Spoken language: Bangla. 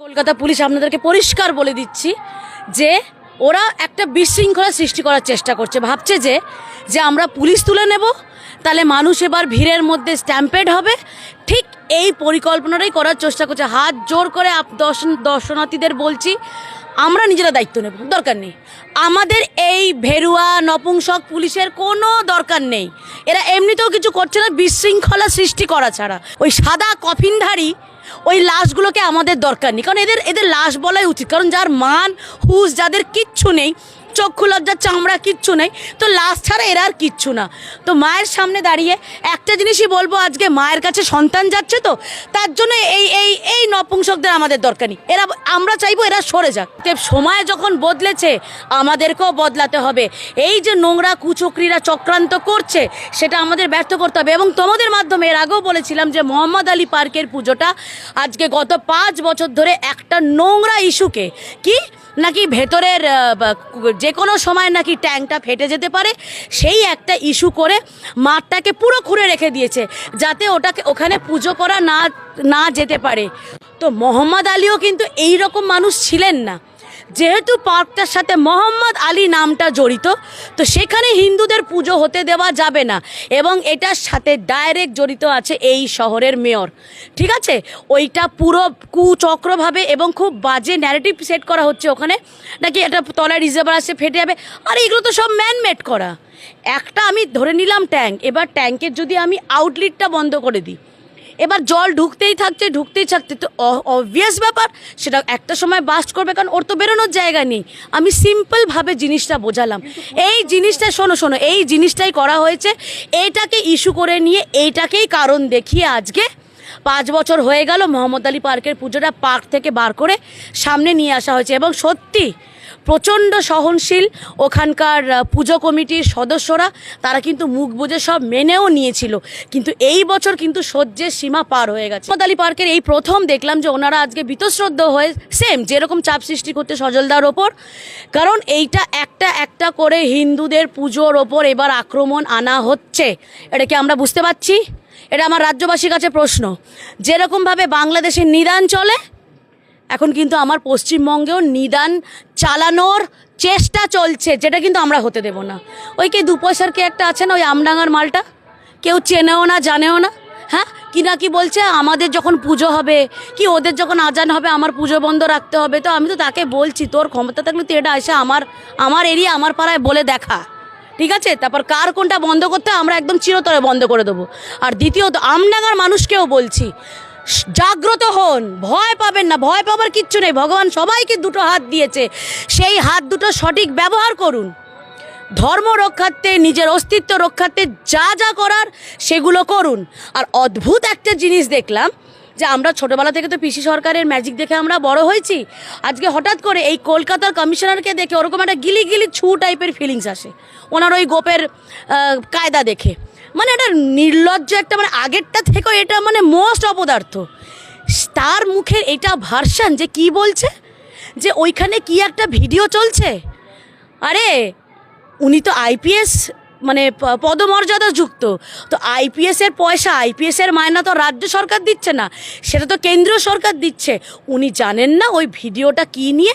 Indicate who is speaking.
Speaker 1: কলকাতা পুলিশ আপনাদেরকে পরিষ্কার বলে দিচ্ছি যে ওরা একটা বিশৃঙ্খলা সৃষ্টি করার চেষ্টা করছে। ভাবছে যে যে আমরা পুলিশ তুলে নেব, তাহলে মানুষ এবার ভিড়ের মধ্যে স্ট্যাম্পেড হবে। ঠিক এই পরিকল্পনাটাই করার চেষ্টা করছে। হাত জোর করে দর্শন দর্শনার্থীদের বলছি, আমরা নিজেরা দায়িত্ব নেব দরকার নেই। আমাদের এই ভেরুয়া, নপুংসক পুলিশের কোনো দরকার নেই। এরা এমনিতেও কিছু করছে না, বিশৃঙ্খলা সৃষ্টি করা ছাড়া। ওই সাদা কফিনধারী ওই লাশগুলোকে আমাদের দরকার নেই। কারণ এদের এদের লাশ বলাই উচিত। কারণ যার মান, হুশ, যাদের কিচ্ছু নেই চক্ষু লজ্জার চামড়া কিচ্ছু নেই। তো লাশ ছাড়া এরা আর কিচ্ছু না। তো মায়ের সামনে দাঁড়িয়ে একটা জিনিসই বলব, আজকে মায়ের কাছে সন্তান যাচ্ছে তো, তার জন্য এই এই এই নপুংসকদের আমাদের দরকার নেই। এরা, আমরা চাইব এরা সরে যাক। সময় যখন বদলেছে, আমাদেরকেও বদলাতে হবে। এই যে নোংরা কুচক্রীরা চক্রান্ত করছে, সেটা আমাদের ব্যর্থ করতে হবে। এবং তোমাদের মাধ্যমে এর আগেও বলেছিলাম যে মোহাম্মদ আলী পার্কের পুজোটা আজকে গত পাঁচ বছর ধরে একটা নোংরা ইস্যুকে, কি? নাকি ভেতরের যে কোনো সময় নাকি ট্যাঙ্কটা ফেটে যেতে পারে, সেই একটা ইস্যু করে মাঠটাকে পুরো খুঁড়ে রেখে দিয়েছে, যাতে ওটাকে ওখানে পুজো করা না না যেতে পারে। তো মোহাম্মদ আলীও কিন্তু এই রকম মানুষ ছিলেন না। যেহেতু পার্কটার সাথে মোহাম্মদ আলী নামটা জড়িত, তো সেখানে হিন্দুদের পুজো হতে দেওয়া যাবে না এবং এটার সাথে ডাইরেক্ট জড়িত আছে এই শহরের মেয়র। ঠিক আছে? ওইটা পুরো কুচক্রভাবে এবং খুব বাজে ন্যারেটিভ সেট করা হচ্ছে ওখানে। নাকি এটা তলায় রিজার্ভার আসছে ফেটে যাবে। আর এগুলো তো সব ম্যানমেড করা। একটা আমি ধরে নিলাম ট্যাঙ্ক এবার ট্যাঙ্কের যদি আমি আউটলেটটা বন্ধ করে দিই এবার জল ঢুকতেই থাকছে ঢুকতেই থাকছে। তো অবভিয়াস ব্যাপার, সেটা একটা সময় বাস্ট করবে, কারণ ওর তো বেরোনোর জায়গা নেই। আমি সিম্পলভাবে জিনিসটা বোঝালাম। এই জিনিসটা, শোনো শোনো, এই জিনিসটাই করা হয়েছে। এইটাকে ইস্যু করে নিয়ে এইটাকেই কারণ দেখিয়ে আজকে পাঁচ বছর হয়ে গেল, মোহাম্মদ আলী পার্কের পুজোটা পার্ক থেকে বার করে সামনে নিয়ে আসা হয়েছে। এবং সত্যি প্রচণ্ড সহনশীল ওখানকার পুজো কমিটির সদস্যরা, তারা কিন্তু মুখ বুজে সব মেনেও নিয়েছিল। কিন্তু এই বছর কিন্তু সহ্যের সীমা পার হয়ে গেছে। আলী পার্কের এই প্রথম দেখলাম যে ওনারা আজকে বীতশ্রদ্ধ হয়ে সেম যেরকম চাপ সৃষ্টি করতে সজলদার ওপর। কারণ এইটা একটা একটা করে হিন্দুদের পুজোর ওপর এবার আক্রমণ আনা হচ্ছে। এটা কি আমরা বুঝতে পারছি? এটা আমার রাজ্যবাসীর কাছে প্রশ্ন। যেরকমভাবে বাংলাদেশের নিদান চলে এখন কিন্তু আমার পশ্চিমবঙ্গেও নিদান চালানোর চেষ্টা চলছে, যেটা কিন্তু আমরা হতে দেব না। ওই কে দু পয়সার কে একটা আছে না, ওই আমডাঙ্গার মালটা? কেউ চেনেও না, জানেও না? হ্যাঁ? কি না কি বলছে? আমাদের যখন পুজো হবে, কি ওদের যখন আজান হবে, আমার পুজো বন্ধ রাখতে হবে? তো আমি তো তাকে বলছি, তোর ক্ষমতা থাকলে তুই এটা এসে আমার আমার এরিয়া, আমার পাড়ায় বলে দেখা। ঠিক আছে? তারপর কার কোনটা বন্ধ করতে আমরা একদম চিরতরে বন্ধ করে দেবো। আর দ্বিতীয়ত, আমডাঙ্গার মানুষকেও বলছি জাগ্রত হন। ভয় পাবেন না, ভয় পাবার কিচ্ছু নেই। ভগবান সবাইকে দুটো হাত দিয়েছে। সেই হাত দুটো সঠিক ব্যবহার করুন। ধর্ম রক্ষার্থে, নিজের অস্তিত্ব রক্ষার্থে যা যা করার সেগুলো করুন। আর অদ্ভুত একটা জিনিস দেখলাম যে আমরা ছোটোবেলা থেকে তো পিসি সরকারের ম্যাজিক দেখে আমরা বড় হয়েছি। আজকে হঠাৎ করে এই কলকাতার কমিশনারকে দেখে ওরকম একটা গিলি গিলি ছু টাইপের ফিলিংস আসে। ওনার ওই গোপের কায়দা দেখে। মানে এটা নির্লজ্জ একটা মানে আগেরটা থেকেও এটা মানে মোস্ট অপদার্থ। তার মুখের এটা ভার্সান যে কি বলছে? যে ওইখানে কি একটা ভিডিও চলছে? আরে, উনি তো আইপিএস মানে পদমর্যাদা যুক্ত। তো আইপিএসের পয়সা আইপিএস এর মায়না তো রাজ্য সরকার দিচ্ছে না, সেটা তো কেন্দ্রীয় সরকার দিচ্ছে। উনি জানেন না ওই ভিডিওটা কি নিয়ে?